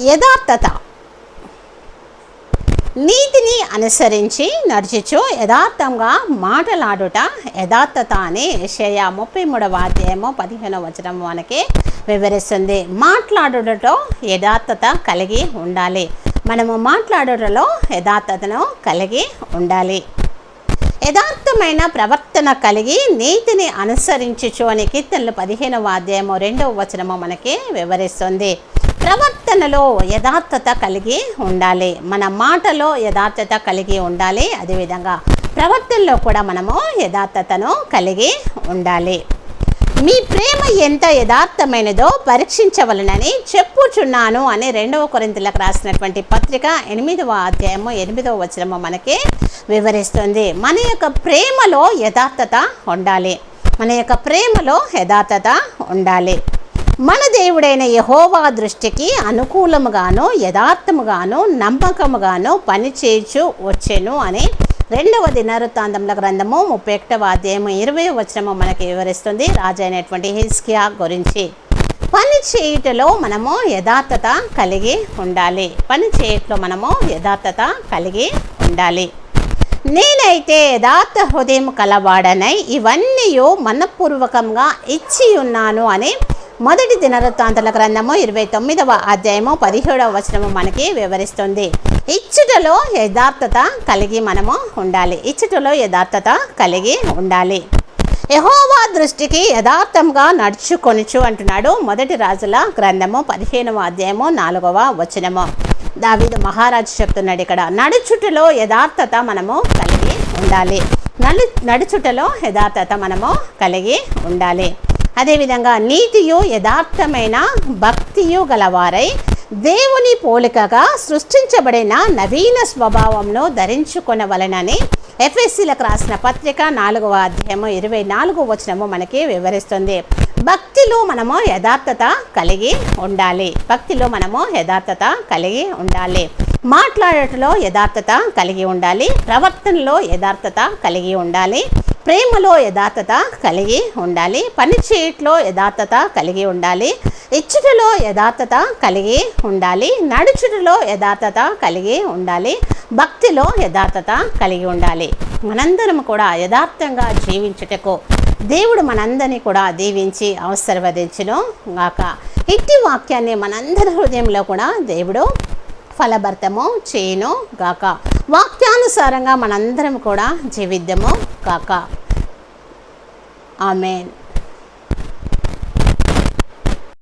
యథార్థత. నీతిని అనుసరించి నడుచుచు యథార్థంగా మాటలాడుట యథార్థత అని ఏషయ ముప్పై మూడవ అధ్యాయము పదిహేనవ వచనం మనకి వివరిస్తుంది. మాట్లాడుటలో యథార్థత కలిగి ఉండాలి. మనము మాట్లాడుటలో యథార్థతను కలిగి ఉండాలి. యథార్థమైన ప్రవర్తన కలిగి నీతిని అనుసరించుచు అని కీర్తనలు పదిహేనవ అధ్యాయము రెండవ వచనము మనకి వివరిస్తుంది. ప్రవర్తనలో యథార్థత కలిగి ఉండాలి. మన మాటలో యథార్థత కలిగి ఉండాలి. అదేవిధంగా ప్రవర్తనలో కూడా మనము యథార్థతను కలిగి ఉండాలి. మీ ప్రేమ ఎంత యథార్థమైనదో పరీక్షించవలనని చెప్పుచున్నాను అని రెండవ కొరింతలకు రాసినటువంటి పత్రిక ఎనిమిదవ అధ్యాయము ఎనిమిదవ వచనము మనకి వివరిస్తుంది. మన యొక్క ప్రేమలో యథార్థత ఉండాలి. మన యొక్క ప్రేమలో యథార్థత ఉండాలి. మన దేవుడైన యహోవా దృష్టికి అనుకూలముగాను యథార్థముగాను నమ్మకముగాను పనిచేయచ్చు వచ్చెను అని రెండవ దినవృత్తాంతముల గ్రంథము ముప్పై ఒకటవ అధ్యాయము ఇరవై వచనము మనకి వివరిస్తుంది రాజైనటువంటి హిస్కియా గురించి. పని చేయుటలో మనము యథార్థత కలిగి ఉండాలి. పని చేయట్లో మనము యథార్థత కలిగి ఉండాలి. నేనైతే యథార్థ హృదయం కలవాడనై ఇవన్నీ మనపూర్వకంగా ఇచ్చి ఉన్నాను అని మొదటి దినవృత్తాంతల గ్రంథము ఇరవై తొమ్మిదవ అధ్యాయము పదిహేడవ వచనము మనకి వివరిస్తుంది. ఇచ్చుటలో యథార్థత కలిగి మనము ఉండాలి. ఇచ్చుటలో యథార్థత కలిగి ఉండాలి. యహోవా దృష్టికి యథార్థంగా నడుచుకొనుచు అంటున్నాడు మొదటి రాజుల గ్రంథము పదిహేనవ అధ్యాయము నాలుగవ వచనము. దావిదు మహారాజు చెప్తున్నాడు ఇక్కడ నడుచుటలో యథార్థత మనము కలిగి ఉండాలి. నడు నడుచుటలో యథార్థత మనము కలిగి ఉండాలి. అదేవిధంగా నీతియు యథార్థమైన భక్తియు గలవారై దేవుని పోలికగా సృష్టించబడిన నవీన స్వభావంను ధరించుకొనవలనని ఎఫ్ఎస్సీలకు రాసిన పత్రిక నాలుగవ అధ్యాయము ఇరవై నాలుగో వచనము మనకి వివరిస్తుంది. భక్తిలో మనము యథార్థత కలిగి ఉండాలి. భక్తిలో మనము యథార్థత కలిగి ఉండాలి. మాట్లాడటంలో యథార్థత కలిగి ఉండాలి ప్రవర్తనలో యథార్థత కలిగి ఉండాలి ప్రేమలో యథార్థత కలిగి ఉండాలి పని చేయట్లో యథార్థత కలిగి ఉండాలి ఇచ్చుటలో యథార్థత కలిగి ఉండాలి నడుచుటలో యథార్థత కలిగి ఉండాలి భక్తిలో యథార్థత కలిగి ఉండాలి. మనందరం కూడా యథార్థంగా జీవించుటకు దేవుడు మనందరినీ కూడా దీవించి అవసరవదించను గాక. ఇట్టి వాక్యాన్ని మనందరి హృదయంలో కూడా దేవుడు ఫలభర్తము చేయను గాక. వాక్యానుసారంగా మనందరం కూడా జీవిద్దాము గాక. ఆమెన్.